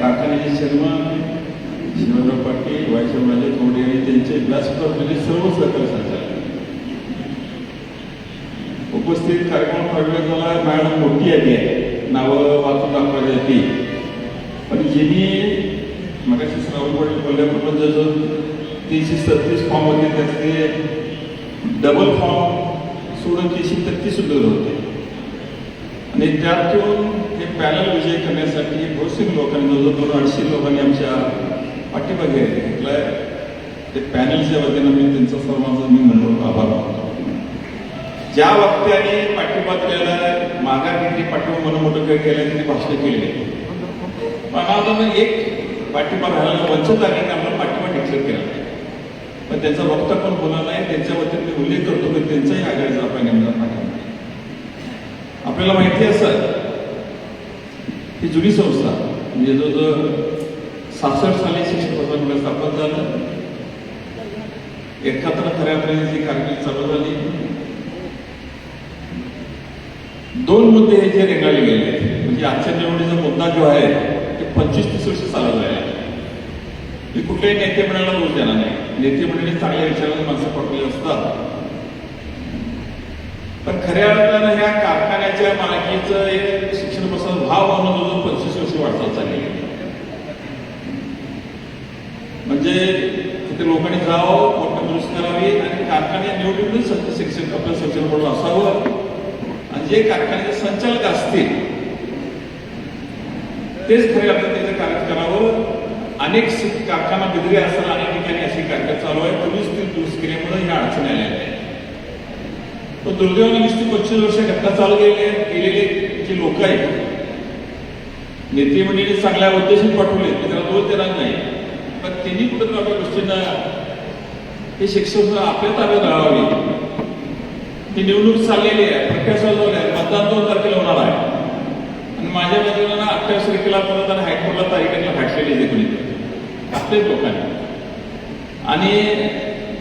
कारखान्याचे चेअरमन शिवराव पाटील वायशमाले थोडे आणि त्यांचे व्यासपीठावरील सर्व सहकारी संचालक. उपस्थित कार्यक्रम प्रवेश झाला मॅडम मोठी आली आहे. नावं वाचून दाखवायला ती. पण ज्यांनी मगाशी श्रावण पाटील बोलल्याप्रमाणे जसं तीनशे सत्तीस फॉर्म होते त्यातले डबल फॉर्म सोडून तीनशे तेहतीस सुद्धा होते. आणि त्यातून पॅनल विजय करण्यासाठी बहुतेक लोकांनी जवळजवळ दोन अडीचशे लोकांनी आमच्या पाठीमागे घेतलाय ते पॅनलच्या वतीनं मी त्यांचा सर्वांचा मी म्हणून आभार मानतो. ज्या वक्त्याने पाठिंबा दिलेला मागा घेतली पाठिंबा म्हणून मोठं काही केलं त्यांनी भाषण केले पण आता मग एक पाठिंबा राहिला वंचित आहे आम्हाला पाठिंबा डिक्लेअर केला. पण त्यांचा वक्ता पण बोला नाही त्यांच्या वतीने मी उल्लेख करतो की त्यांचाही आघाडीचा पाहिजे आपल्याला माहिती आहे सर ही जुनी संस्था म्हणजे जो जो सहासष्ट साली शिक्षण प्रसारण स्थापन झालं. एकाहत्तर खऱ्या अर्थाने जी चालू झाली. दोन मुद्दे हे जे रेंगाळले गेले म्हणजे आजच्या निवडणुकीचा मुद्दा जो आहे ते पंचवीस तीस वर्ष चालत राहिला. मी कुठल्याही नेते म्हणायला दोष देणार नाही. नेते म्हणजे चांगल्या विचाराने माणसं पडलेली असतात. पण खऱ्या अर्थानं ह्या कारखान्याच्या मालकीचं एक भाव म्हणून जवळ पंचवीस वर्ष वाटचाल चालली म्हणजे तिथे लोकांनी जावं मोठं दुरुस्त करावी आणि कारखान्या निवडून सत्य शिक्षण आपलं शिक्षण बोर्ड असावं. आणि जे कारखान्याचे संचालक असतील तेच खरे आपण त्याचं कार्य करावं. अनेक कारखाना बिदरी असताना अनेक ठिकाणी अशी कारखान चालू आहे पोलीस ती दुरुस्त केल्यामुळे ह्या अडचणी आल्या आहेत. पण दुर्दैवाने नुसती पंचवीस वर्ष घटना चालू गेलेले गेलेले जे लोक आहेत नेतेमंडळीने चांगल्या उद्देशाने पाठवले त्याला दोष देणार नाही. पण त्यांनी कुठं आपल्या गोष्टींना हे शिक्षण आपल्या ताब्यात राहावे ही निवडणूक चाललेली आहे प्रकाश आहे मतदान दोन तारखेला होणार आहे. आणि माझ्या बाजूला अठ्ठावीस तारखेला परत आणि हायकोर्टला तारीखाला फाटलेली आहे कोणी. आपल्याच लोकांनी. आणि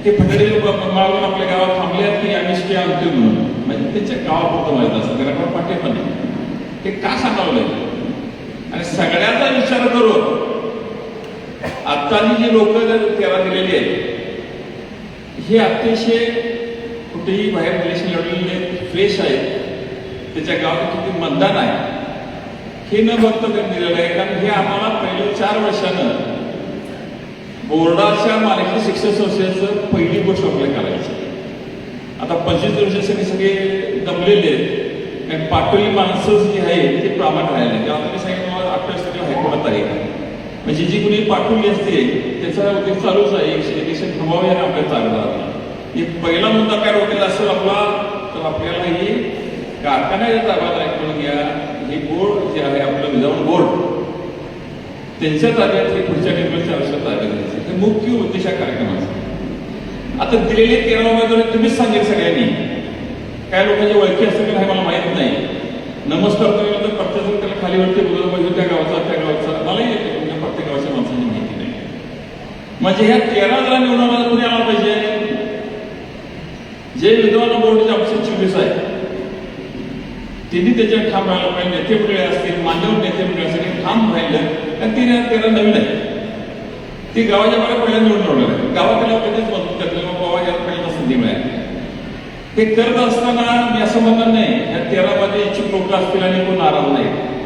ते फटडे मागून आपल्या गावात थांबले आहेत की आम्ही स्टे आणतोय म्हणून. म्हणजे त्यांच्या गावापुरतं माहीत असतं त्याला पण पाठे पण नाही. ते का सांगावलं आणि सगळ्यांचा विचार करून आत्ताही जी लोक त्याला दिलेली आहेत हे अतिशय कुठेही बाहेर इलेक्शन लढलेले फ्रेश आहेत. त्याच्या गावात किती मतदान आहे हे न बघता त्यांनी दिलेलं आहे. कारण हे आम्हाला पहिले चार वर्षानं बोर्डाच्या मालकी शिक्षण संस्थेचं पहिली गोष्ट आपल्याला करायची. आता पंचवीस वर्षासाठी सगळे दमलेले आहेत. आणि पाटोली माणसं जी आहे ते प्रामाण राहिले तेव्हा तुम्ही सांगितलं मला अठ्ठावीस तारखेला हायकोर्टात तारीख आहे म्हणजे जी कुणी पाठवली असते त्याचा उद्योग चालूच आहे. इलेक्शन थांबावे आणि आपल्याला चालू राहणार हे पहिला मुद्दा काय रोखेल असेल आपला तर आपल्याला ही कारखान्याच्या ताब्यात ऐकून घ्या. हे बोर्ड जे आहे आपलं विधान बोर्ड त्यांच्या ताब्यात हे पुढच्या निर्मितीची आवश्यकता आहे. हे मुख्य उद्देश या कार्यक्रमाचा. आता दिलेले तेरा उमेदवार तुम्हीच सांगेल सगळ्यांनी. काय लोकांची ओळखी असतील का हे मला माहीत नाही. नमस्कार तुम्ही प्रत्येक त्याला खाली वरती बोलत पाहिजे त्या गावाचा त्या गावाचा. मलाही प्रत्येक गावाच्या माणसाची माहिती नाही. म्हणजे ह्या तेरा जरा निवडणारा कुणी आला पाहिजे? जे विद्वान बोर्डचे आमचे चोवीस आहे त्यांनी त्याच्या ठाम राहिला पाहिजे. नेते मंडळी असतील मान्यवर नेते मंडळी असतील ठाम राहिलं. आणि ती तेरा नवीन आहे. ती गावाच्या मला पहिल्या निवडून होणार आहे. गावातल्या कधीच मदत करतील मग बाबा याला पहिल्यांदा संधी मिळाली हे करत असताना मी असं म्हणणार नाही. या तेरामध्ये इच्छुक लोक असतील आणि कोण नाराज नाही.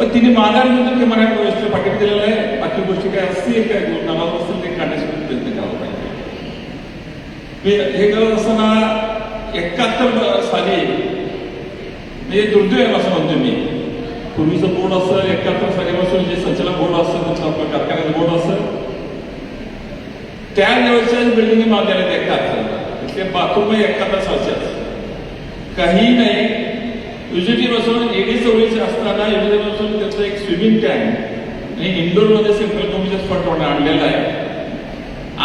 पण तिने माघार घेऊन ते मराठी व्यवस्थेला पाकिट दिलेलं आहे. बाकी गोष्टी काय असतील काय कोण असतील ते काढण्यासाठी प्रयत्न करावा पाहिजे. मी हे करत असताना एकाहत्तर साली म्हणजे दुर्दैव आहे असं म्हणतो मी. पूर्वीचं बोर्ड असं एकाहत्तर सालीपासून जे संचालक बोर्ड असतं त्याचं आपलं कारखान्याचं बोर्ड असं त्या लेवलच्या बिल्डिंग मागल्या एकाहत्तर. ते बाथरूम एकाहत्तर सालच्या काही नाही. युजिटी बसून एडी चोवीस असताना युजिटी पासून त्याचं एक स्विमिंग टँक आणि इंदोरमध्ये सेंट्रल कमिटीचा फंड आणलेला आहे.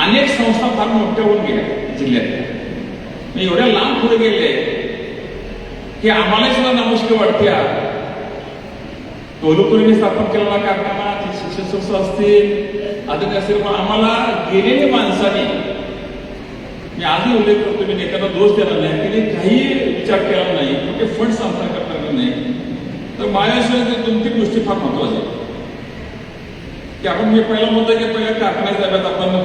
अनेक संस्था फार मोठ्या होऊन गेल्या जिल्ह्यात. मी एवढ्या लांब पुढे गेले की आम्हाला सुद्धा नमुष्क वाटत्या टोलुपुरीने स्थापन केलेला कारखाना ती शिक्षण संस्था असतील आता असेल पण आम्हाला गेलेल्या माणसाने मी आधी उल्लेख करतो मी नेत्यांना दोष देणार नाही त्यांनी काही विचार केला नाही कुठे फंड सांगताना करता येणार नाही तर माझ्याशिवाय दोन तीन गोष्टी फार महत्त्वाच्या आहेत की आपण हे पहिला मुद्दा की पहिल्या कारखान्यात जाव्यात आपण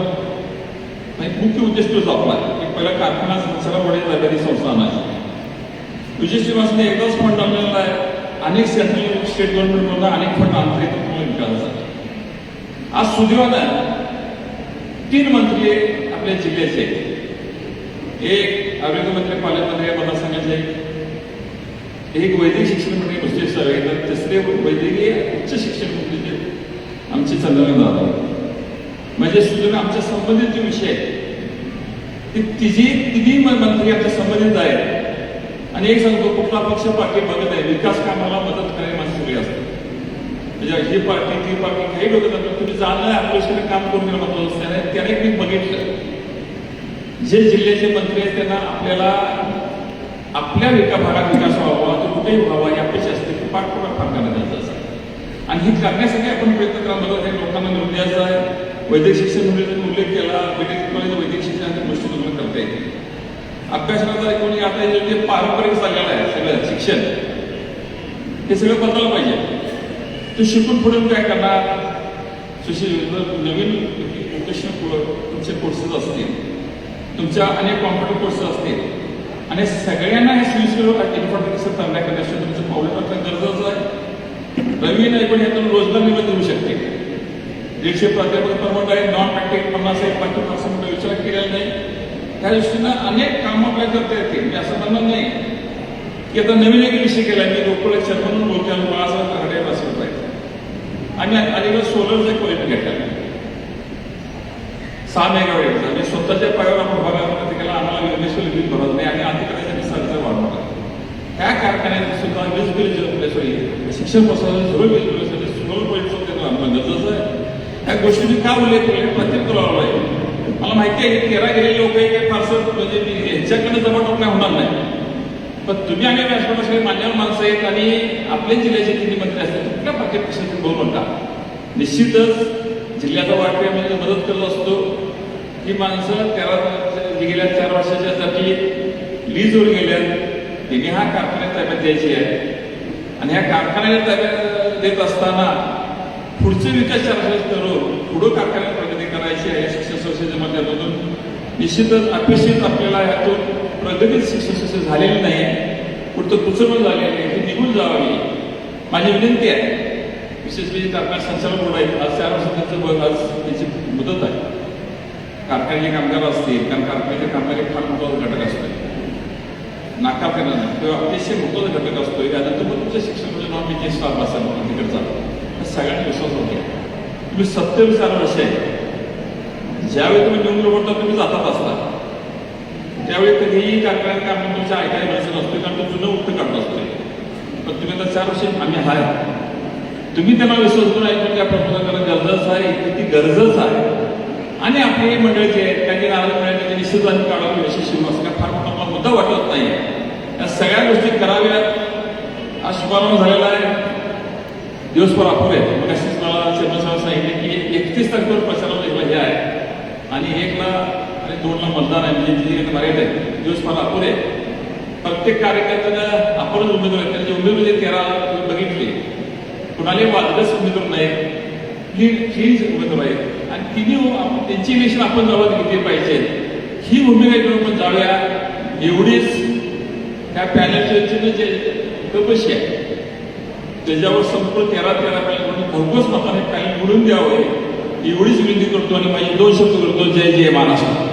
नाही, मुख्य उद्देश तोच आपला की पहिला कारखाना संचालक ताब्यात ही संस्था आणायची विजय श्रीवासने एकदाच फंड आणलेला आहे अनेक सेंट्रल स्टेट गव्हर्नमेंटमधून अनेक फंड आंतरिक विकासासाठी आज सुदैवानं तीन मंत्री आपल्या जिल्ह्याचे आहेत. एक आरोग्यमंत्री पालकमंत्री मला सांगितले. एक वैद्यकीय शिक्षण मंत्री नुसते सर आहेत तिसरे वैद्यकीय उच्च शिक्षण मंत्री जे आमचे चंद्रकांत दादा. म्हणजे सुद्धा आमच्या संबंधित जे विषय आहेत ते तिघी तिघी मंत्री आमच्या संबंधित आहेत. आणि एक सांगतो कुठला पक्ष पार्टी बघत आहे विकास कामाला मदत करायला माझी सगळी असते म्हणजे ही पार्टी ती पार्टी काही बघत जातात तुम्ही जाणलं आपल्याकडे काम करून घेणं महत्वाचं त्याने मी बघितलं. जे जिल्ह्याचे मंत्री आहेत त्यांना आपल्याला आपल्या एका भागात विकास व्हावा तो कुठेही व्हावा ही अपेक्षा असते की पाठपुरावा फार करण्यात गरजेचं असतं आणि हे करण्यासाठी आपण प्रयत्न करणार मला हे लोकांना मिळून द्यायचं आहे वैद्यक शिक्षण मंडळाने उल्लेख केला मेडिकल कॉलेज वैद्यक शिक्षणाच्या गोष्टी तुम्हाला करता येतील. अभ्यासक्रमाचा म्हणजे कोणी आता जे पारंपरिक चाललेलं आहे सगळं शिक्षण हे सगळं बदलायला पाहिजे. ते शिकून पुढे काय करणार? सुशील नवीन वोकेशनल तुमचे कोर्सेस असतील. तुमच्या अनेक कॉम्प्युटर कोर्सेस असतील. आणि सगळ्यांना हे सुविस्कर इन्फॉर्मेशन करण्यासाठी तुमचं पावलं टाकणं गरजेचं आहे. रवी नाही पण यातून रोजगार निर्मिती होऊ शकते. दीडशे प्राध्यापक प्रमाण आहे. नॉन प्रॅक्टिकल पन्नास एक बाकी पर्सेंट विचार केलेला नाही. त्या दृष्टीनं अनेक कामं आपल्या करता येतील. मी असं म्हणणार नाही की आता नवीन एक विषय केला मी लोकल म्हणून बोलतो आणि बाळासाहेब कराडे असं पाहिजे आणि अलीकडे सोलरचं क्वालिटी घेतला. सहा मेगावेट म्हणजे स्वतःच्या पायावर आपण बघायला ते केला आम्हाला योगेश्वर वीज भरत नाही आणि अधिकाऱ्यासाठी सर्च वाढवला त्या कारखान्यात सुद्धा वीज बिल जे शिक्षण प्रसारण सर्व वीज बिलासाठी सोलर पॉईंट देणं आम्हाला गरजेचं आहे त्या गोष्टी मी का उल्लेख केले? प्रत्येक तुला आहे. मला माहिती आहे की तेरा गेलेले लोक आहे काही फारसं म्हणजे यांच्याकडे ह्यांच्याकडे जबाब काय होणार नाही. पण तुम्ही आम्ही व्यासपीठ सगळे मान्यवर माणसं आहेत आणि आपल्या जिल्ह्याचे तिन्ही मंत्री असतात तर कुठल्या प्रत्येक प्रश्नाची बोल म्हणता? निश्चितच जिल्ह्याचा वाटपे म्हणजे मदत करत असतो. ही माणसं तेरा गेल्या चार वर्षाच्या साठी लीजवर गेल्या त्यांनी हा कारखान्यात ताब्यात द्यायची आहे. आणि ह्या कारखान्याच्या ताब्यात देत असताना पुढचे विकास चार करून पुढं कारखान्यात प्रगती करायची आहे. शिक्षण संस्थेच्या माध्यमातून निश्चितच अपेक्षित आपल्याला यातून प्रगतीत शिक्षण संस्था झालेली नाही. पुढचं कुचरवण झालेली आहे. ती निघून जावी माझी विनंती आहे. विशेष म्हणजे कारखाना संचालक बोर्ड आहे आज चार वर्षांचं बघ आज त्याची मुदत आहे. कारखान्याचे कामगार असतील कारण कारखान्याच्या कामगार एक फार मोठा घटक असतो. नाकारकरणं किंवा अतिशय महत्त्वाचा घटक असतो यानंतर मग तुमच्या म्हणजे नॉन टीचिंग स्टाफ असेल तिकडचा सगळ्यांनी विश्वास होतो तुम्ही सत्य चार वर्ष आहे ज्यावेळी तुम्ही निवडून बोलता तुम्ही जातात असता त्यावेळी कधीही कारखान्यात काम तुमच्या ऐकायला मिळत असतो कारण तो जुनं उत्तर काढत असतोय पण तुम्ही आता चार वर्ष आम्ही हाय तुम्ही त्यांना विश्वास करून ऐकून त्या प्रपोजल करणं गरजेचं आहे किती गरजेचं आहे आणि आपली ही मंडळी जी आहेत त्यांनी नाराज मिळाले निश्चित आणि काढावं यशस्वी असं फार मुद्दा वाटत नाही. या सगळ्या गोष्टी कराव्यात. आज शुभारंभ झालेला आहे. दिवसभर अपुरे. आहेत मग अशीच मला चेअरमन सांगितले की एकतीस तारखेवर प्रचाराला हे आहे. आणि एकला आणि दोनला मतदान आहे. म्हणजे जिथे मराठीत आहे. दिवसभर अपुरे. प्रत्येक कार्यकर्त्याला आपणच उमेदवार आहेत. त्यांचे उमेदवार जे तेरा बघितले. कुणाले वादग्रस्त उमेदवार नाही. ही ही उमेदवार आहे आणि तिन्ही त्यांची इलेक्शन आपण जवळ घेतली पाहिजे. ही भूमिका घेऊन आपण जाऊया एवढीच त्या पॅनलचे जे कपशी आहे त्याच्यावर संपूर्ण तेरा तेरा पॅनल म्हणून भरपूरच लोकांनी पॅनल निवडून द्यावं एवढीच विनंती करतो आणि माझी दोन शब्द करतो जय जय महाराष्ट्र.